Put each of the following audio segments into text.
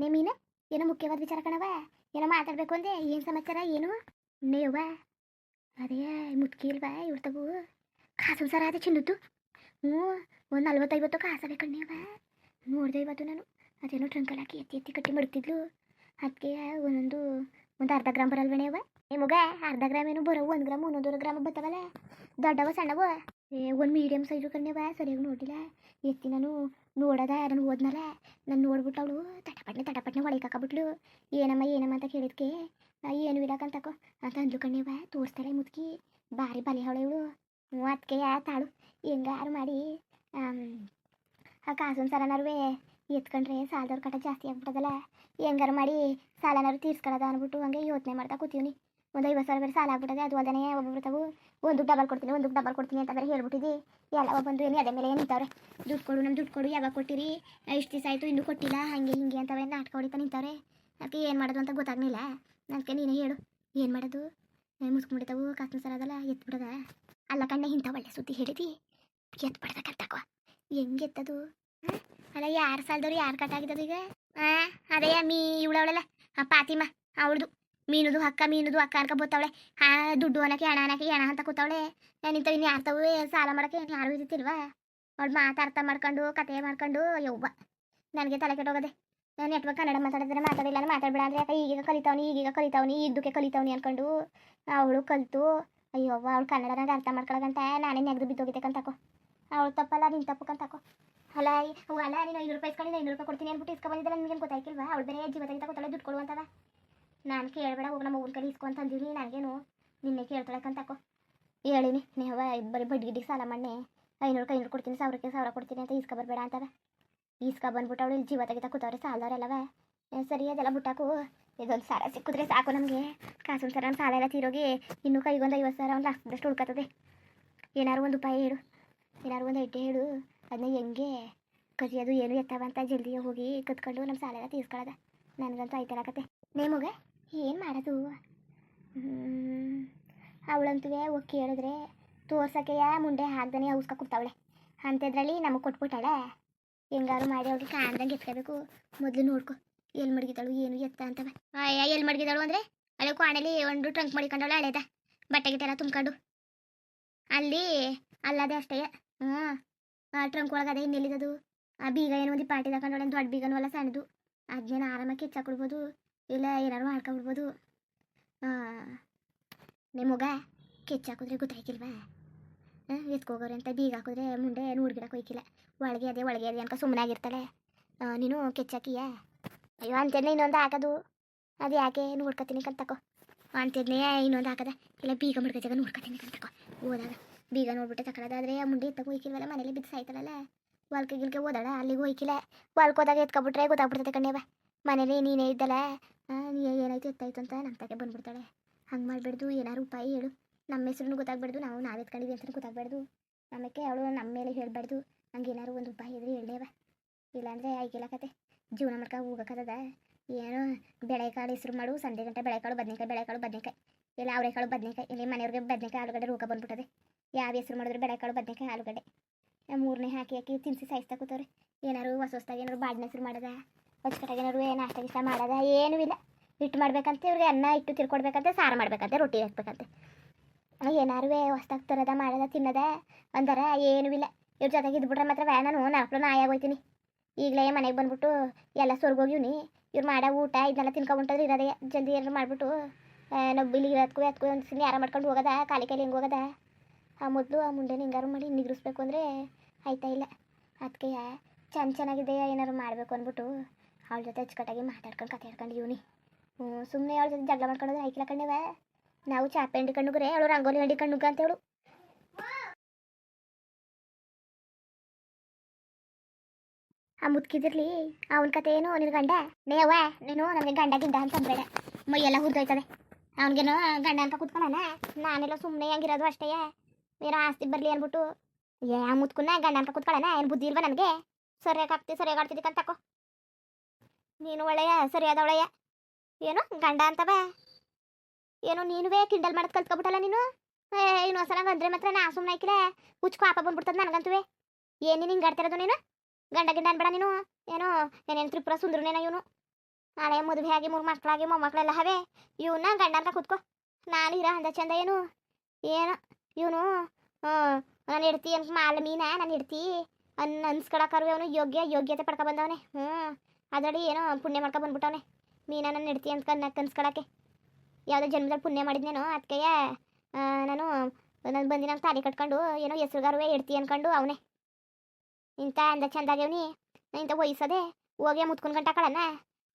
ನೇ ಮೀನ? ಏನೋ ಮುಖ್ಯವಾದ ವಿಚಾರ ಕಣವ ಏನೋ ಮಾತಾಡ್ಬೇಕು ಅಂದೆ. ಏನು ಸಮಾಚಾರ, ಏನು? ನೇವ ಅದೇ ಮುಟ್ಕಿ ಇಲ್ವಾ ಇವ್ರ ತಗೋ ಕಾಸು ಸರ ಅದೇ ಚಿನ್ನದ್ದು. ಹ್ಞೂ, ಒಂದು ನಲ್ವತ್ತೈವತ್ತು ಕಾಸು ಬೇಕಣ್ಣೇವ ನೋಡಿದೆ ಇವತ್ತು ನಾನು. ಅದೇನೋ ಟ್ರಂಕಲ್ ಹಾಕಿ ಎತ್ತಿ ಎತ್ತಿ ಕಟ್ಟಿ ಮಡ್ತಿದ್ಲು. ಅದಕ್ಕೆ ಒಂದೊಂದು, ಒಂದು ಅರ್ಧ ಗ್ರಾಮ್ ಬರಲ್ವಣೆ ನಿಮಗೆ ಅರ್ಧ ಗ್ರಾಮ್ ಏನು ಬರೋ, ಒಂದು ಗ್ರಾಮ್, ಒಂದೊಂದೂವರೆ ಗ್ರಾಮ್ ಬರ್ತಾವಲ್ಲ ದೊಡ್ಡವ, ಸಣ್ಣವ? ಏ, ಒಂದು ಮೀಡಿಯಮ್ ಸೈಜು ಕಣ್ಣವ ಸರಿಯಾಗಿ ನೋಡಿಲ್ಲ ಎತ್ತಿ ನಾನು ನೋಡದ ನಾನು ಹೋದ್ನಲ್ಲ? ನಾನು ನೋಡ್ಬಿಟ್ಟು ಅವಳು ತಟಪಟ್ನೆ ತಟಪಟ್ನೆ ಒಳಗೆ ಹಾಕಬಿಟ್ಲು. ಏನಮ್ಮ ಏನಮ್ಮ ಅಂತ ಕೇಳಿದ್ಕೆ. ಏನು ಇಡಕಂತಕೋ ಅಂತ ಅಂದ್ಲು ಕಣ್ಣೇವ ತೋರಿಸ್ತಾಳೆ ಮುದುಕಿ. ಭಾರಿ ಬಲಿ ಅವಳು ಇವಳು. ಅದಕ್ಕೆ ತಾಳು ಹೆಂಗಾರು ಮಾಡಿ ಆ ಕಾಸೊಂದು ಸಲನಾರುವೆ ಎತ್ಕೊಂಡ್ರೆ ಸಾಲದವ್ರ ಕಟ ಜಾಸ್ತಿ ಆಗ್ಬಿಟ್ಟದಲ್ಲ. ಹೆಂಗಾರು ಮಾಡಿ ಸಾಲನಾರು ತೀರ್ಸ್ಕೊಳ್ಳೋದ ಅಂದ್ಬಿಟ್ಟು ಹಂಗೆ ಯೋಚನೆ ಮಾಡ್ತಾ ಕೂತೀವಿ ಒಂದು ಐವತ್ತು ಸಾವಿರ ಬೇರೆ ಸಾಲ ಆಗ್ಬಿಟ್ಟದೆ, ಅದು ಅದನ್ನೇ ಒಬ್ಬೊಬ್ರು ತಾವು ಒಂದು ಡಬಲ್ ಕೊಡ್ತೀನಿ, ಒಂದು ಡಬಲ್ ಕೊಡ್ತೀನಿ ಅಂತ ಬೇರೆ ಹೇಳ್ಬಿಟ್ಟಿದ್ದಿ. ಎಲ್ಲ ಬಂದು ಏನು ಅದೇ ಮೇಲೆ ನಿಂತವ್ರೆ? ದುಡ್ಡು ಕೊಡು ನಮ್ಮ ದುಡ್ಡು ಕೊಡು, ಯಾವಾಗ ಕೊಟ್ಟಿರಿ? ಇಷ್ಟು ದಿವಸ ಆಯಿತು, ಇನ್ನೂ ಕೊಟ್ಟಿಲ್ಲ, ಹಾಗೆ ಹಿಂಗೆ ಅಂತವೆ ನಾಟಕ ಹೊಡಿತಾ ನಿಂತವ್ರೆ. ಅದಕ್ಕೆ ಏನು ಮಾಡೋದು ಅಂತ ಗೊತ್ತಾಗಲಿಲ್ಲ. ನನಗೆ ನೀನೇ ಹೇಳು, ಏನು ಮಾಡೋದು? ಮುಸ್ಕೊಂಡ್ಬಿಡ್ತಾವು ಕಾಸ್ನ ಸರ ಅದಲ್ಲ, ಎತ್ಬಿಡದ? ಅಲ್ಲ ಕಣ್ಣೆ, ಇಂಥ ಒಳ್ಳೆ ಸುದ್ದಿ ಹೇಳಿದಿ? ಎತ್ಬಿಡ್ಬೇಕಂತಕೋ ಹೆಂಗೆ ಎತ್ತದು? ಅಲ್ಲ, ಯಾರು ಸಾಲದವ್ರು, ಯಾರು ಕಟ್ಟಾಗಿದ್ದದು ಈಗ? ಹಾಂ ಅದೇ, ಮೀ, ಇವಳವಳಲ್ಲ ಪಾತಿಮ, ಅವಳದು. ಮೀನುದು ಅಕ್ಕ ಮೀನುದು ಅಕ್ಕ ಅನ್ಕ ಬೋತಾವಳೆ ಹಾ, ದುಡ್ಡು ಅನ್ನಕ್ಕೆ ಹಣ ಅನ್ನಕ್ಕೆ ಹಣ ಅಂತ ಕೂತಾವಳೆ. ನಿಂತ ಇನ್ನು ಯಾರು ತವು ಸಾಲ ಮಾಡಕ್ಕೆ ಯಾರು ಇದ್ದಿಲ್ವಾ ಅವಳು ಮಾತು ಅರ್ಥ ಮಾಡ್ಕೊಂಡು, ಕತೆ ಮಾಡ್ಕೊಂಡು ಯವ್ವ. ನನಗೆ ತಲೆ ಕೆಟ್ಟೋಗದೆ ನಾನು ನೆಟ್ವರ್ಕ್ ಕನ್ನಡ ಮಾತಾಡಿದ್ರೆ ಮಾತಾಡಿಲ್ಲ ಮಾತಾಡ್ಬೇಡ ಅಂದ್ರೆ ಯಾಕೆ ಈಗೀಗ ಕಲಿತಾವ್ನಿ ಈಗೀಗ ಕಲಿತಾವ್ನಿ ಇದಕ್ಕೆ ಕಲಿತಾವ್ನಿ ಅನ್ಕೊಂಡು ಅವಳು ಕಲಿತು. ಅಯ್ಯವ್ವ ಅವ್ಳು ಕನ್ನಡ ಅರ್ಥ ಮಾಡ್ಕೊಳಗಂತ ನಾನೇ ನೆಗ್ದು ಬಿದ್ದೋಗಿದ್ದಕ್ಕಂತಕೋ ಅವಳು ತಪ್ಪಲ್ಲ, ನಿನ್ ತಪ್ಪಕ್ಕಂತಕೋ ಅಲ್ಲ ಈ- ಅವ್ವ ಅಲ್ಲ ನೀನು ಐನೂರು ರೂಪಾಯಿ ಇಸ್ಕೊಂಡು ಐನೂರು ರೂಪಾಯಿ ಕೊಡ್ತೀನಿ ಅಂದ್ಬಿಟ್ಟು ಇಸ್ಕೊ ಬಂದಿದ್ದಲ್ಲ ನಿನಗೇನು ಗೊತ್ತಾಯ್ಕಿಲ್ವಾ? ಅವಳು ಬೇರೆ ಜೀವ ತೆಗಿತಾ ದುಡ್ಡು ಕೊಡು ಅಂತದ ನಾನು ಕೇಳಬೇಡ, ಹೋಗಿ, ನಮ್ಮ ಊರ ಕಡೆ ಇಸ್ಕೊಂತಂದಿರಿ ನನಗೇನು ನಿನ್ನೆ ಕೇಳ್ತಾಳಕ್ಕಂತಕೋ ಹೇಳಿನಿ, ನೀವ ಇಬ್ಬರಿ ಬಡ್ಡಿ ಗಿಡ್ಡಿ ಸಾಲ ಮಣ್ಣೆ ಐನೂರಕ್ಕೆ ಐನೂರು ಕೊಡ್ತೀನಿ, ಸಾವಿರಕ್ಕೆ ಸಾವಿರ ಕೊಡ್ತೀನಿ ಅಂತ ಇಸ್ಕೊ ಬರಬೇಡ ಅಂತವೆ. ಈಸ್ಕ ಬಂದ್ಬಿಟ್ಟು ಅವಳು ಇಲ್ಲಿ ಜೀವ ತೆಗಿತಾ ಕೂತವ್ರೆ, ಸಾಲದವ್ರೆಲ್ಲವೇ. ಸರಿ, ಅದೆಲ್ಲ ಬಿಟ್ಟಾಕು. ಇದೊಂದು ಸಾಲ ಸಿಕ್ಕಿದ್ರೆ ಸಾಕು ನಮಗೆ. ಕಾಸು ಸರ, ಸಾಲ ಎಲ್ಲ ತೀರೋಗಿ ಇನ್ನೂ ಕೈಗೊಂದು ಐವತ್ತು ಸಾವಿರ ಒಂದು ಲಕ್ಷದಷ್ಟು ಹುಡ್ಕತ್ತದೆ ಏನಾರು ಒಂದು ಉಪಾಯ ಹೇಳು. ಏನಾರು ಒಂದು ಐಟೆ ಹೇಳು. ಅದನ್ನ ಹೆಂಗೆ? ಕದಿಯೋದು ಏನು ಎತ್ತವ ಅಂತ ಜಲ್ದಿ ಹೋಗಿ ಕತ್ಕೊಂಡು ನಮ್ಮ ಸಾಲ ಎಲ್ಲ ತೀರ್ಸ್ಕೊಳ್ಳೋದ ನನಗಂತೂ ಆಯ್ತಲಕತ್ತೆ ನೇಮುಗ? ಏನು ಮಾಡೋದು? ಅವಳಂತೂ ಹೋಗಿ ಕೇಳಿದ್ರೆ ಯಾ ಮುಂಡೆ ಹಾಕ್ದಾನೆ ಔಸ್ಕ ಕೊಡ್ತಾವಳೆ. ಅಂಥದ್ರಲ್ಲಿ ನಮಗೆ ಕೊಟ್ಬಿಟ್ಟಾಳೆ. ಹೆಂಗಾರು ಮಾಡಿ ಅವ್ರಿಗೆ ಕಾಣ್ದಂಗೆ ಎತ್ಕೋಬೇಕು. ಮೊದಲು ನೋಡ್ಕೊ ಎಲ್ಲಿ ಮಡಗಿದಾಳು ಏನು ಎತ್ತ ಅಂತವ. ಅಯ್ಯ ಎಲ್ಲಿ ಮಡಗಿದಾಳು ಅಂದರೆ, ಅಲ್ಲೇ ಕಾಣಲಿ ಒಂದು ಟ್ರಂಕ್ ಮಡಿಕೊಂಡವಳೆ ಹಳೇದ ಬಟ್ಟೆ ಗಿಟ್ಟೆಲ್ಲ ತುಂಬ್ಕೊಂಡು. ಅಲ್ಲಿ, ಅಲ್ಲದೆ ಅಷ್ಟೇ ಹ್ಞೂ ಟ್ರಂಕ್ ಒಳಗೆ ಅದೇ ಇನ್ನೆಲ್ಲಿದದು? ಆ ಬೀಗ ಏನು ಒಂದು ಪಾರ್ಟಿ ತಗೊಂಡವಳೆ, ದೊಡ್ಡ ಬೀಗನೂ ಅಲ್ಲ, ಸಣ್ಣದು. ಅದನ್ನೇನು ಆರಾಮಾಗಿ ಕಿಚ್ಚಾಕೊಡ್ಬೋದು ಇಲ್ಲ ಏನಾರು ಮಾಡ್ಕೊಬಿಡ್ಬೋದು. ನಿಮಗ ಕಿಚ್ಚಾಕಿದ್ರೆ ಗೊತ್ತಾಯ್ಕಿಲ್ವಾ ಎತ್ಕೋಗೋರಿ ಅಂತ ಬೀಗ ಹಾಕಿದ್ರೆ ಮುಂದೆ ನೋಡ್ಗಿಡಕ್ಕೆ ಹೋಯ್ಕಿಲ್ಲ. ಒಳಗೆ ಅದೇ ಒಳಗೆ ಅದೇ ಅನ್ಕ ಸುಮ್ಮನೆ ಆಗಿರ್ತಾಳೆ. ನೀನು ಕೆಚ್ಚಾಕಿಯ ಅಯ್ಯೋ ಅಂತೇನೆ ಇನ್ನೊಂದು ಹಾಕೋದು. ಅದು ಯಾಕೆ? ನೋಡ್ಕೊತೀನಿ ಕಂತಕೋ ಅಂತೇನೆ ಇನ್ನೊಂದು ಹಾಕದ. ಇಲ್ಲ, ಬೀಗ ಮಡ್ಕೊತಾಗ ನೋಡ್ಕೊತೀನಿ ಕಂತಕೋ ಹೋದಾಗ ಬೀಗ ನೋಡ್ಬಿಟ್ಟು ತಗೊಳ್ಳೋದಾದ್ರೆ ಮುಂದೆ ಎತ್ತಕ್ಕೆ ಹೋಯ್ಕಿಲ್ವಲ್ಲ? ಮನೇಲಿ ಬಿದ್ದು ಸಾಯ್ತಲ್ಲ ಹೊಲ್ಕೆ ಗಿಲ್ಕೆ ಹೋದಾಳ? ಅಲ್ಲಿಗೆ ಹೋಯ್ಕಿಲ್ಲ. ವಾಲ್ಕೋದಾಗ ಹೋದಾಗ ಎತ್ಕೊಬಿಟ್ರೆ ಗೊತ್ತಾಗ್ಬಿಡ್ತೈತೆ ಕಣ್ಯವ ಮನೇಲಿ ನೀನೇ ಇದ್ದಲ್ಲ? ಏನಾಯ್ತು ಎತ್ತಾಯ್ತು ಅಂತ ನಮ್ಮ ತಗೆ ಬಂದ್ಬಿಡ್ತಾಳೆ. ಹಂಗೆ ಮಾಡಬಾರ್ದು ಏನಾರು ಉಪಾಯ ಹೇಳು. ನಮ್ಮ ಹೆಸ್ರು ಗೊತ್ತಾಗ್ಬಾರ್ದು ನಾವು ನಾವು ಎತ್ಕೊಂಡಿದ್ವಿ ಅಂತ ಗೊತ್ತಾಗ್ಬಾರ್ದು ಆಮೇಲೆ ಅವಳು ನಮ್ಮ ಮೇಲೆ ಹೇಳಬಾರ್ದು. ಹಂಗೆ ಏನಾರು ಒಂದು ಉಪಾಯ ಇದ್ರೆ ಹೇಳೇವ ಇಲ್ಲಾಂದರೆ ಆಯ್ಕೆಲ್ಲ ಕತೆ. ಜೀವನ ಮಾಡ್ಕೊ ಹೋಗಕ್ಕದ ಏನೋ ಬೆಳೆಕಾಳು ಹೆಸ್ರು ಮಾಡು ಸಂಜೆ ಗಂಟೆ ಬೆಳೆಕಾಳು, ಬದನೆಕಾಯಿ ಬೆಳೆಕಾಳು, ಬದನೆಕಾಯಿ. ಇಲ್ಲ ಅವರೆಕಾಳು, ಬದನೆಕಾಯಿ. ಇಲ್ಲಿ ಮನೆಯವ್ರಿಗೆ ಬದನೆಕಾಯಿ, ಆಲೂಗಡ್ಡೆ ರೋಗ ಬಂದ್ಬಿಟ್ಟದೆ. ಯಾವ ಹೆಸ್ರು ಮಾಡಿದ್ರೆ ಬೆಳೆಕಾಳು, ಬದನೆಕಾಯಿ, ಆಲೂಗಡ್ಡೆ. ಮೂರನೇ ಹಾಕಿ ಹಾಕಿ ತಿನ್ಸಿ ಸಾಯಿಸ್ತಾ ಕೂತವ್ರೆ. ಏನಾರು ಹೊಸ ಹೊಸ್ದಾಗಿ ಏನಾರು ಬಾಡಿನ ಹೆಸ್ರು ಮಾಡದ? ಹೊಚ್ಕಟಾಗಿ ಏನಾರು ನಾಷ್ಟ ಗಿಷ್ಟ ಮಾಡೋದ, ಏನೂ ಇಲ್ಲ. ಹಿಟ್ಟು ಮಾಡ್ಬೇಕಂತೆ, ಇವ್ರಿಗೆ ಅನ್ನ ಇಟ್ಟು ತಿರ್ಕೊಡ್ಬೇಕಂತೆ, ಸಾರು ಮಾಡ್ಬೇಕಂತೆ, ರೊಟ್ಟಿ ಹಾಕ್ಬೇಕಂತೆ. ಏನಾರು ಹೊಸ್ದಾಗಿ ತರೋದ, ಮಾಡೋದ, ತಿನ್ನದ, ಅಂದರ ಏನೂ ಇಲ್ಲ. ಇವ್ರ ಜೊತೆಗೆ ಇದ್ಬಿಟ್ರೆ ಮಾತ್ರ ವ್ಯಾ ನಾನು, ನಾಲ್ಕು ನಾಯಿ ಆಗೋಯ್ತೀನಿ ಈಗಲೇ ಮನೆಗೆ ಬಂದ್ಬಿಟ್ಟು ಎಲ್ಲ ಸೊರ್ಗೋಗಿವ್ನಿ ಇವ್ರು ಮಾಡೋ ಊಟ ಇದನ್ನೆಲ್ಲ ತಿನ್ಕೊಂಬಿಟ್ಟದ್ರೆ ಇರೋದೇ, ಜಲ್ದಿ ಏನಾರು ಮಾಡಿಬಿಟ್ಟು ನಾವು ಇಲ್ಲಿ ಇರೋದಕ್ಕೂ ಎತ್ಕೊ ಒಂದು ಯಾರ ಮಾಡ್ಕೊಂಡು ಹೋಗೋದ, ಕಾಲಿ ಕೈಲಿ ಹೆಂಗೆ ಹೋಗೋದ? ಆ, ಮೊದಲು ಆ ಮುಂಡೆನ ಹಿಂಗಾರು ಮಾಡಿ ನಿಗ್ರಿಸ್ಬೇಕು ಅಂದರೆ ಆಯ್ತಾ ಇಲ್ಲ? ಅದಕ್ಕೆ ಚೆನ್ನ ಚೆನ್ನಾಗಿದೆ ಏನಾರು ಮಾಡಬೇಕು ಅಂದ್ಬಿಟ್ಟು ಅವಳ ಜೊತೆ ಅಚ್ಚುಕಟ್ಟಾಗಿ ಮಾತಾಡ್ಕೊಂಡು ಕತೆ ಹೇಳ್ಕೊಂಡು ಇವನಿ ಹ್ಞೂ ಸುಮ್ಮನೆ ಅವಳ ಜೊತೆ ಜಗಳ ಮಾಡ್ಕೊಂಡು ಆಯ್ಕಿಲ್ಲ ಕಣ್ಣವ ನಾವು ಚಾಪೆ ಹಂಡಿ ಕಣ್ಣುಗ್ರೆ, ಅವಳು ರಂಗೋಲಿ ಹಂಡಿ ಕಣ್ಣುಗ ಅಂತ ಹೇಳು ಆ ಮುದ್ಕಿದಿರ್ಲಿ, ಅವನ ಕತೆ ಏನು ನಿನ್ನ ಗಂಡ? ನೇವ ನೀನು ನನಗೆ ಗಂಡ ಗಿಂಡ ಅಂತ ಅಂದ್ಬೇಡ ಮೈಯೆಲ್ಲ ಹುದ್ದೋಯ್ತದೆ ಅವನಿಗೇನೋ ಗಂಡ ಅಂತ ಕೂತ್ಕೊಳ್ಳೋಣ ನಾನೆಲ್ಲ ಸುಮ್ಮನೆ ಹಂಗಿರೋದು ಅಷ್ಟೇ ಏನೋ ಆಸ್ತಿ ಬರಲಿ ಅಂದ್ಬಿಟ್ಟು ಏ, ಆ ಮುತ್ಕುನ್ನ ಗಂಡ ಅಂತ ಕೂತ್ಕೊಳ್ಳೋಣ ಏನು ಬುದ್ಧಿ ಇಲ್ವಾ ನನಗೆ? ಸರಿಯಾಗಿ ಆಗ್ತಿ, ಸರಿಯಾಗಿ ಆಡ್ತಿದ್ದಕ್ಕೆ ತಕೋ. ನೀನು ಒಳ್ಳೆಯ, ಸರಿಯಾದ ಒಳ್ಳೆಯ. ಏನು, ಗಂಡ ಅಂತವ ಏನು ನೀನುವೇ ಕಿಂಡಲ್ ಮಾಡೋದು ಕಲ್ತ್ಕೊಬಿಟ್ಟಲ್ಲ ನೀನು? ಏ ಇನ್ನೊಂದ್ಸಲ ಅಂದ್ರೆ ಮಾತ್ರ ನಾ ಸುಮ್ಮನೆ ಹಾಕಿಲೆ ಹುಚ್ಕೋ ಆಪ ಬಂದ್ಬಿಡ್ತದ ನನಗಂತುವೆ ಏನು ಹಿಂಗೆ ಆಡ್ತಿರೋದು ನೀನು? ಗಂಡ ಗಿಂಡ ಅನ್ಬೇಡ ನೀನು? ಏನು ಏನೇನು ತ್ರಿಪುರ ಸುಂದ್ರನೇನ ಇವನು? ನಾಳೆ ಮದುವೆ ಆಗಿ ಮೂರು ಮಕ್ಕಳಾಗಿ ಮೊಮ್ಮಕ್ಕಳೆಲ್ಲ ಹವೆ. ಇವನ್ನ ಗಂಡಂತ ಕೂತ್ಕೋ. ನಾನು ಇರೋ ಅಂದ ಚಂದ ಏನು? ಏನು, ಇವನು ನಾನು ಇಡ್ತಿ ಅಂತ ಮಾಲ ಮೀನ, ನಾನು ಇಡ್ತಿ ಅನ್ ಅನ್ಸ್ಕೊಳಕ್ಕಾರು ಅವನು ಯೋಗ್ಯ, ಯೋಗ್ಯತೆ ಪಡ್ಕೊ ಬಂದವನೇ. ಹ್ಞೂ ಅದರಲ್ಲಿ ಏನೋ ಪುಣ್ಯ ಮಾಡ್ಕೊ ಬಂದ್ಬಿಟ್ಟವನೆ. ಮೀನ ನನ್ನ ಇಡ್ತಿ ಅಂತ ನಾ ಕನ್ಸ್ಕೊಳಕ್ಕೆ. ಯಾವುದೋ ಜನ್ಮದಲ್ಲಿ ಪುಣ್ಯ ಮಾಡಿದ್ನೇನೋ ಅದಕ್ಕೆ ನಾನು ನಾನು ಬಂದಿನ ತಾಳಿ ಕಟ್ಕೊಂಡು ಏನೋ ಹೆಸ್ರುಗಾರುವೆ ಇಡ್ತಿ ಅನ್ಕೊಂಡು ಅವನೇ. ಇಂಥ ಅಂದ ಚಂದಾಗ್ಯವನಿ ಇಂಥ ವಯಸ್ಸದೆ ಹೋಗಿ ಮುತ್ಕೊಂಡು ಗಂಟ ಕಳನ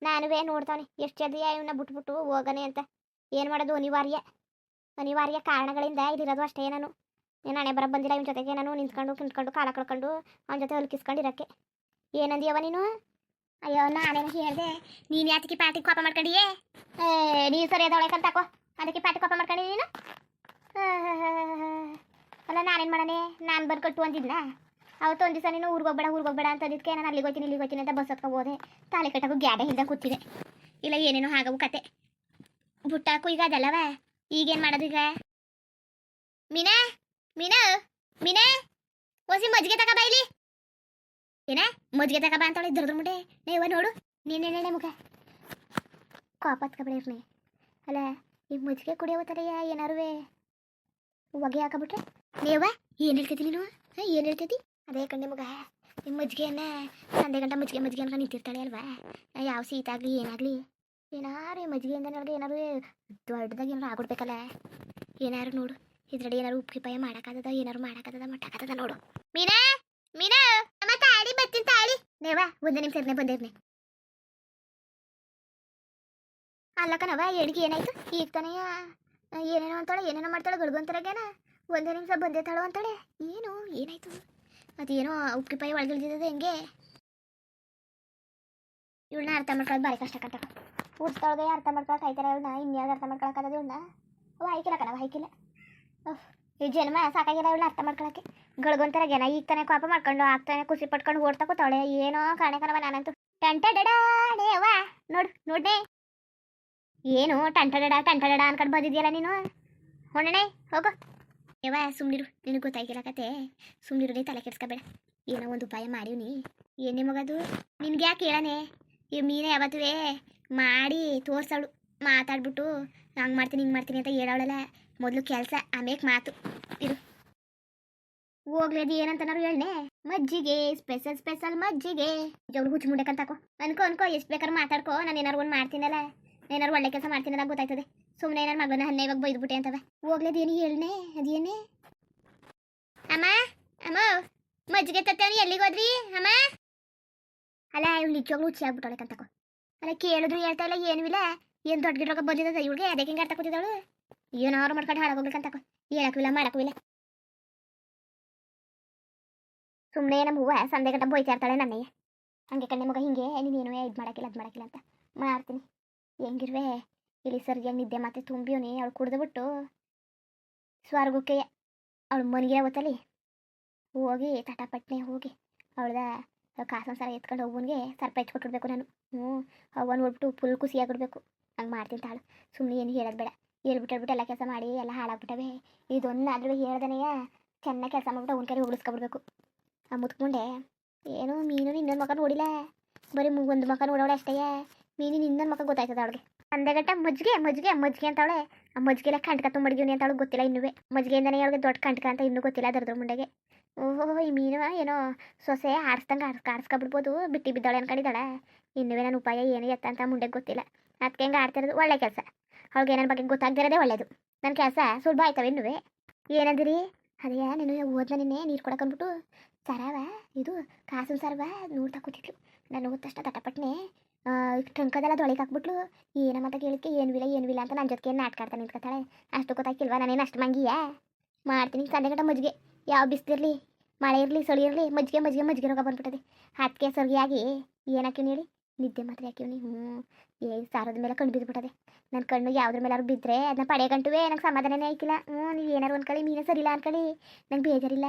ನಾನುವೇ ನೋಡ್ತಾವನೆ. ಎಷ್ಟು ಜಲ್ದಿ ಇವನ್ನ ಬಿಟ್ಬಿಟ್ಟು ಹೋಗನೆ ಅಂತ. ಏನು ಮಾಡೋದು ಅನಿವಾರ್ಯ. ಅನಿವಾರ್ಯ ಕಾರಣಗಳಿಂದ ಇಲ್ಲಿರೋದು ಅಷ್ಟೇ ನಾನು. ನಾನು ಹಣೆ ಬರ ಬಂದಿಲ್ಲ, ಇವನ ಜೊತೆಗೆ ನಾನು ನಿಂತ್ಕೊಂಡು, ಕುಂತ್ಕೊಂಡು, ಕಾಲ ಕಳ್ಕೊಂಡು, ಅವನ ಜೊತೆ ಹೊಲ್ಕಿಸ್ಕೊಂಡಿರಕ್ಕೆ. ಏನಂದಿಯವ ನೀನು? ಅಯ್ಯೋ ನಾನೇನು ಹೇಳಿದೆ. ನೀನು ಯಾತಕ್ಕೆ ಪಾಟಿ ಕೋಪ ಮಾಡ್ಕೊಂಡಿಯೇ? ಏ, ನೀನು ಸರಿ ಅದೊಳಗೆ ಕಂತಾಕೋ ಅದಕ್ಕೆ ಪಾಟಿ ಕೋಪ ಮಾಡ್ಕೊಂಡಿ ನೀನು? ಅಲ್ಲ, ನಾನೇನು ಮಾಡನೆ ನಾನು ಬರ್ಕೊಟ್ಟು ಕಟ್ಟು ಅಂದಿದ್ನ? ಅವತ್ತು ಒಂದು ದಿವಸ ನೀನು ಊರಿಗೆ ಹೋಗ್ಬೇಡ ಊರಿಗೆ ಹೋಗ್ಬೇಡ ಅಂತ ಅದಕ್ಕೆ ನಾನು ಅಲ್ಲಿಗೆ ಹೋಗ್ತೀನಿ ಇಲ್ಲಿಗೆ ಹೋಗ್ತೀನಿ ಅಂತ ಬಸ್ ಹೋದೆ. ತಾಲಿ ಕಟ್ಟಕ್ಕೂ ಗ್ಯಾಡ ಹಿಂದೆ ಕೂತಿದೆ ಇಲ್ಲ, ಏನೇನೋ ಆಗವು ಕತೆ. ಬುಟ್ಟಾಕು ಈಗ ಅದಲ್ಲವ? ಈಗೇನು ಮಾಡೋದು ಈಗ? ಮೀನಾ? ಮೀನಾ? ಮೀನಾ? ಓಸಿ ಮಜ್ಜಿಗೆ ತಕ ಬಾ ಇಲ್ಲಿ. ಏನ ಮಜ್ಗೆ ತಕ ಬಾ ಅಂತವಳೆ ಇದ್ರ ಮುಡೆ ನೇವ ನೋಡು ನೀನೇನೇ ಮುಖ? ಕೋಪ ಹತ್ಕೊಬಿಡಿರ್ನಿ ಅಲ್ಲ, ಈ ಮಜ್ಜಿಗೆ ಕುಡಿಯೋತಲೆಯ ಏನಾರುವೆ? ಹೊಗೆ ಹಾಕಬಿಟ್ರೆ? ನೀವ ಏನು ಹೇಳ್ತೈತಿ ನೀನು? ಏನು ಹೇಳ್ತೈತಿ ಅದೇ ಕಣ್ಣೆ ಮಗ ನಿಮ್ಮ ಮಜ್ಜಿಗೆಯನ್ನ ಸಂಡೆ ಗಂಟ ಮಜ್ಜಿಗೆ ಮಜ್ಜಿಗೆ ಅನ್ಕೊಂಡು ನಿಂತಿರ್ತಾಳೆ ಅಲ್ವಾ? ಯಾವ ಸೀತ ಆಗಲಿ ಏನಾಗಲಿ ಏನಾರು ಮಜ್ಜಿಗೆಯಿಂದ ನನಗೆ ಏನಾರು ದೊಡ್ಡದಾಗ ಏನಾರು ಆಗ್ಬಿಡ್ಬೇಕಲ್ಲ? ಏನಾರು ನೋಡು ಇದ್ರಡಿ ಏನಾರು ಉಪ್ಪಿಪಾಯ ಮಾಡಕ್ಕಾಗದ ಏನಾರು ಮಾಡಕ್ಕಾಗದ ಮಟ್ಟಕ್ಕಾಗದ ನೋಡು. ಮೀನಾ! ಮೀನಾ ಅಮ್ಮ ಆಡಿ ಬರ್ತೀನಿ ತಾಳಿ. ನೇವಾ ಒಂದು ನಿಮಿಷ ಇರ್ನೆ ಬಂದಿರ್ನೆ ಅಲ್ಲ ಕಣವ ಎಡ್ಗೆ ಏನಾಯ್ತು? ಈಗ ತಾನೇ ಏನೇನೋ ಅಂತಾಳೆ ಏನೇನೋ ಮಾಡ್ತಾಳೆ ಗಡ್ಗೊಂತಾಳಗೇನ ಒಂದೇ ನಿಮಿಷ ಬಂದೇ ತಾಳು ಅಂತಾಳೆ? ಏನು ಏನಾಯ್ತು? ಮತ್ತೇನೋ ಉಪ್ಪಿಪಾಯಿ ಪೈ ಒಳಗಿಳ್ದಿದ್ದದೆ ಹೆಂಗೆ? ಇವಳನ್ನ ಅರ್ಥ ಮಾಡ್ಕೊಳ್ಳೋದು ಭಾರಿ ಕಷ್ಟ ಕಟ್ಟ ಉಡ್ಸ್ತಾಳ್ದೆ ಅರ್ಥ ಮಾಡ್ಕೊಳಕ್ಕೆ ಆಯ್ತಾರ ಇವಳನ್ನ ಇನ್ಯಾವ್ದು ಅರ್ಥ ಮಾಡ್ಕೊಳಕ್ಕಾಗದ ಇವಳನ್ನ? ಕಣವ ಆಯ್ಕಿಲ್ಲ ಅಹ್, ಈ ಜನ್ಮ ಸಾಕಾಗಿಲ್ಲ ಇವಳು ಅರ್ಥ ಮಾಡ್ಕೊಳಕ್ಕೆ. ಗಳಗೊಂತಾರಾಗೇನ ಈಗ ತಾನೇ ಕೋಪ ಮಾಡ್ಕೊಂಡು ಆಗ್ತಾನೆ ಖುಷಿ ಪಟ್ಕೊಂಡು ಓಡ್ತಾ ಕೂತಾವಳೆ ಏನೋ ಕಾಣೆ ಕಣವ ನಾನಂತೂ ಟಂಟ ಡಡಾಡೇವಾ ನೋಡು, ನೋಡ್ನೆ. ಏನು ಟಂಟ ಡಡ ಟಂಟ ಡಡ ಅನ್ಕೊಂಡು ಬಂದಿದ್ಯಲ್ಲ ನೀನು? ಹೊಣ್ಣೆ ಹೋಗು. ಏವ ಸುಮ್ಮನಿರು ನಿನಗೆ ಗೊತ್ತಾಗಿಲ್ಲ ಕತೆ. ಸುಮ್ಮನಿರು ನೀ ತಲೆ ಕೆಡ್ಸ್ಕೊಬೇಡ. ಏನೋ ಒಂದು ಉಪಾಯ ಮಾಡಿವ್ನಿ ಏನೇ ಮಗದು ನಿನ್ಗೆ ಯಾಕೆ ಹೇಳನೆ? ಈ ಮೀನೇ ಯಾವತ್ತುವೆ ಮಾಡಿ ತೋರ್ಸವಳು. ಮಾತಾಡ್ಬಿಟ್ಟು, ಹಂಗೆ ಮಾಡ್ತೀನಿ, ಹಿಂಗೆ ಮಾಡ್ತೀನಿ ಅಂತ ಹೇಳವಳಲ್ಲ. ಮೊದಲು ಕೆಲಸ ಆಮೇಲೆ ಮಾತು. ಇರು. ಹೋಗ್ಲೇದು ಏನಂತನಾರು ಹೇಳನೆ? ಮಜ್ಜಿಗೆ ಸ್ಪೆಷಲ್ ಸ್ಪೆಷಲ್ ಮಜ್ಜಿಗೆ. ಜವ್ರು ಹುಚ್ಚು ಮುಂಡಕ್ಕಂತಾಕೋ ಅನ್ಕೋ ಅನ್ಕೋ, ಎಷ್ಟು ಬೇಕಾದ್ರೆ ಮಾತಾಡ್ಕೋ. ನಾನು ಏನಾರು ಒಂದು ಮಾಡ್ತೀನಲ್ಲ? ಏನಾರು ಒಳ್ಳೆ ಕೆಲಸ ಮಾಡ್ತೀನಲ್ಲ ಗೊತ್ತಾಯ್ತದೆ. ಸುಮ್ಮನೆ ಏನಾರು ಮಗನ ಹನ್ನೆ ಇವಾಗ ಬೈದ್ಬಿಟ್ಟೆ ಅಂತವೆ. ಹೋಗ್ಲೇದು ಏನು ಹೇಳನೆ? ಅದೇನೆ ಅಮ್ಮ ಅಮ್ಮ, ಮಜ್ಜಿಗೆ ತತ್ತೇನು ಎಲ್ಲಿಗೆ ಹೋದ್ರಿ? ಅಮ್ಮ? ಅಲ್ಲ, ಇವ್ಳು ನಿಜವಾಗ್ಲೂ ಹುಚ್ಚಿ ಆಗ್ಬಿಟ್ಟವಳೆ ಕಂತಕೋ ಅಲ್ಲ, ಕೇಳಿದ್ರು ಹೇಳ್ತಾ ಇಲ್ಲ, ಏನೂ ಇಲ್ಲ. ಏನು ದೊಡ್ಡ ಗಿಡಕ್ಕೆ ಬಂದಿದ್ದ ಇವ್ಳಿಗೆ? ಅದಕ್ಕೆ ಹಿಂಗೆ ಅರ್ಥ ಕೂತಿದ್ದವಳು ಅವ್ರು ಮಾಡ್ಕೊಂಡು ಹಾಳಾಗೋಗ್ಬೇಕಂತಕೋ ಹೇಳಕ್ಕೂ ಮಾಡಕ್ಕೂ ಇಲ್ಲ. ಸುಮ್ಮನೆ ನಮ್ಮ ಹೂವ ಸಂದೆ ಗಂಟ ಇರ್ತಾಳೆ ನನ್ನಯ್ಯ ಹಂಗೆ ಕಣ್ಣೆ ಮಗ ಹಿಂಗೆ ನೀನೇನು ಇದು ಮಾಡಕ್ಕಿಲ್ಲ, ಅದು ಮಾಡಕ್ಕಿಲ್ಲ ಅಂತ ಮಾಡ್ತೀನಿ. ಹೆಂಗಿರ್ವೆ? ಇಲ್ಲಿ ಸರ್ಗೆ ನಿದ್ದೆ ಮತ್ತೆ ತುಂಬಿವ್ನಿ ಅವಳು ಕುಡ್ದುಬಿಟ್ಟು ಸ್ವರ್ಗಕ್ಕೆ ಅವಳು ಮನೆಗೆ ಓತಲಿ ಹೋಗಿ ತಟಪಟ್ನೆ ಹೋಗಿ, ಅವಳ್ದ ಕಾಸನ ಸರ ಎತ್ಕೊಂಡು ಅವ್ವನಿಗೆ ಸರ್ಪ ಕೊಟ್ಬಿಡ್ಬೇಕು ನಾನು. ಹ್ಞೂ, ಅವ್ವನ ನೋಡ್ಬಿಟ್ಟು ಫುಲ್ ಖುಷಿಯಾಗಿಡ್ಬೇಕು ಹಂಗೆ ಮಾಡ್ತೀನಿ ತಾಳು ಸುಮ್ಮನೆ ಏನು ಹೇಳೋದು ಬೇಡ. ಹೇಳ್ಬಿಟ್ಟು ಬಿಟ್ಟು ಎಲ್ಲ ಕೆಲಸ ಮಾಡಿ ಎಲ್ಲ ಹಾಳಾಗ್ಬಿಟ್ಟವೆ. ಇದೊಂದಾದ್ರೂ ಹೇಳ್ದನೆಯ ಚೆನ್ನಾಗಿ ಕೆಲಸ ಮಾಡ್ಬಿಟ್ಟು ಅವ್ನ ಕಡೆ ಉಳಿಸ್ಕೊಬಿಡ್ಬೇಕು. ಆ ಮುತ್ಕೊಂಡೆ, ಏನೋ ಮೀನು ಇನ್ನೊಂದು ಮಕ್ಕ ನೋಡಿಲ್ಲ. ಬರೀ ಒಂದು ಮಕ್ಕ ನೋಡೋಳೆ ಅಷ್ಟೇ. ಮೀನಿನ ಇನ್ನೊಂದು ಮಕ್ಕ ಗೊತ್ತಾಯ್ತದ ಅವಳಿಗೆ. ಅಂದಗಟ್ಟ ಮಜ್ಜಿಗೆ ಮಜ್ಜಿಗೆ ಮಜ್ಜಿಗೆ ಅಂತಾಳೆ ಆ ಮಜ್ಜಿಗೆಲ್ಲ ಕಂಟ್ಕ ತುಂಬಿಡ್ಗಿವ್ನಿ ಅಂತ ಅವಳು ಗೊತ್ತಿಲ್ಲ ಇನ್ನುವೆ. ಮಜ್ಜಿಗೆಯಿಂದನೇ ಅವಳಿಗೆ ದೊಡ್ಡ ಕಂಟ್ಕ ಅಂತ ಇನ್ನೂ ಗೊತ್ತಿಲ್ಲ ಅದರದ್ರ ಮುಂಡೆಗೆ. ಓಹೋ ಈ ಮೀನು ಏನೋ ಸೊಸೆ ಆರಿಸ್ದಂಗೆ ಆರ್ಸ್ ಆರಿಸ್ಕೊಬಿಡ್ಬೋದು ಬಿಟ್ಟು ಬಿದ್ದಾಳೆ ಅನ್ಕೊಂಡಿದ್ದಾಳೆ. ಇನ್ನುವೇ ನನ್ನ ಉಪಾಯ ಏನು ಎತ್ತ ಅಂತ ಮುಂಡೆಗೆ ಗೊತ್ತಿಲ್ಲ. ಅದಕ್ಕೆ ಹೆಂಗೆ ಆಡ್ತಿರೋದು ಒಳ್ಳೆ ಕೆಲಸ. ಅವಳಿಗೆ ನನ್ನ ಬಗ್ಗೆ ಗೊತ್ತಾಗ್ದಿರೋದೇ ಒಳ್ಳೇದು. ನನ್ನ ಕೆಲಸ ಸುಲಭ ಆಯ್ತವೆ ಎನ್ನುವೆ ಏನಂದಿರಿ? ಅದೇ ನೀನು ಓದ್ಲ ನಿನ್ನೆ ನೀರು ಕೊಡಕಂದ್ಬಿಟ್ಟು ಸರವ? ಇದು ಕಾಸು ಸರವ ನೋಡ್ತಾ ಕೂತಿದ್ಲು. ನಾನು ಓದ್ ತಕ್ಷಣ ತಟಪಟ್ನೆ ಟಂಕದಲ್ಲ ದೊಳಗೆ ಹಾಕ್ಬಿಟ್ಲು. ಏನ ಮತ್ತೆ ಕೇಳಿಕ್ಕೆ ಏನ್ವಿಲ್ಲ ಅಂತ ನನ್ನ ಜೊತೆಗೆ ನಾಟಕ ಆಡ್ತಾ ನಿಂತ್ಕೊತಾಳೆ. ಅಷ್ಟು ಗೊತ್ತಾಗಿಲ್ವಾ ನಾನೇನು ಅಷ್ಟು ಮಂಗಿಯ? ಮಾಡ್ತೀನಿ ಸಂಜೆ ಮಜ್ಜಿಗೆ. ಯಾವ ಬಿಸ್ತಿರಲಿ ಮಳೆ ಇರಲಿ, ಸೊಳಿ ಇರಲಿ, ಮಜ್ಜಿಗೆ ಮಜ್ಜಿಗೆ ಮಜ್ಜಿಗೆ ರೋಗ ಬಂದ್ಬಿಟ್ಟದೆ. ಹತ್ತಿಗೆ ಸರ್ಗಿಯಾಗಿ ಏನಕ್ಕೆ ಹೇಳಿ ನಿದ್ದೆ ಮಾತ್ರ ಯಾಕಿವ್ನಿ ಹ್ಞೂ, ಏ, ಸಾರದ ಮೇಲೆ ಕಣ್ಣು ಬಿದ್ದುಬಿಟ್ಟದೆ. ನನ್ನ ಕಣ್ಣು ಯಾವ್ದ್ರ ಅವ್ರು ಬಿದ್ದರೆ ಅದನ್ನ ಪಡೆ ಗಂಟುವೆ ನಂಗೆ ಸಮಾಧಾನನೇ ಆಯ್ತಿಲ್ಲ ಹ್ಞೂ, ನೀವು ಏನಾರು ಅನ್ಕೊಳ್ಳಿ, ಮೀನೇ ಸರಿಲ್ಲ ಅನ್ಕೊಳ್ಳಿ. ನಂಗೆ ಬೇಜಾರಿಲ್ಲ.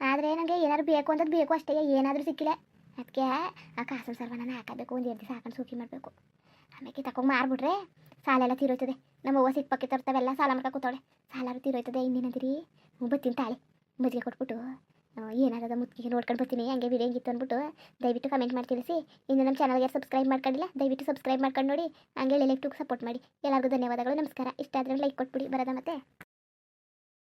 ಆದರೆ ನನಗೆ ಏನಾದ್ರು ಬೇಕು ಅಂತದ್ದು ಬೇಕು ಅಷ್ಟೇ, ಏನಾದರೂ ಸಿಕ್ಕಿಲ್ಲ. ಅದಕ್ಕೆ ಆ ಕಾಸನ್ ಸರ್ವನ ಹಾಕಬೇಕು, ಒಂದು ಎರಡು ದಿವಸ ಹಾಕೊಂಡು ಸೂಕಿ ಮಾಡಬೇಕು. ಆಮೇಲೆ ತಗೊಂಡು ಮಾರ್ಬಿಟ್ರೆ ಸಾಲ ಎಲ್ಲ ತೀರೋಯ್ತದೆ. ನಮ್ಮ ಅವ್ವ ಸಿಕ್ಕ ಪಕ್ಕಿ ತರ್ತಾವೆಲ್ಲ, ಸಾಲ ಮಾಡ್ಕೊ ಸಾಲ ತೀರೋಯ್ತದೆ ಇನ್ನೇನಂದಿರಿ ಬತ್ತೀನಿ ತಾಳಿ ಮಜ್ಜಿಗೆ ಕೊಟ್ಬಿಟ್ಟು ಏನಾರದ ಮುತ್ತಿಗೆ ನೋಡ್ಕೊಂಡು ಬರ್ತೀನಿ. ಹಂಗೆ ವಿಡಿಯೋ ಹೆಂಗಿತ್ತು ಅಂದ್ಬಿಟ್ಟು ದಯವಿಟ್ಟು ಕಮೆಂಟ್ ಮಾಡಿ ತಿಳಿಸಿ. ಇನ್ನು ನಮ್ಮ ಚಾನಲ್ಗೆ ಸಬ್ಸ್ಕ್ರೈಬ್ ಮಾಡ್ಕೊಂಡಿಲ್ಲ, ದಯವಿಟ್ಟು ಸಬ್ಸ್ಕ್ರೈಬ್ ಮಾಡ್ಕೊಂಡು ನೋಡಿ. ಹಂಗೆ ಲೈಕ್ ಸಪೋರ್ಟ್ ಮಾಡಿ. ಎಲ್ಲರಿಗೂ ಧನ್ಯವಾದಗಳು, ನಮಸ್ಕಾರ. ಇಷ್ಟ ಆದರೆ ಲೈಕ್ ಕೊಟ್ಬಿಡಿ. ಬರೋದ ಮತ್ತೆ?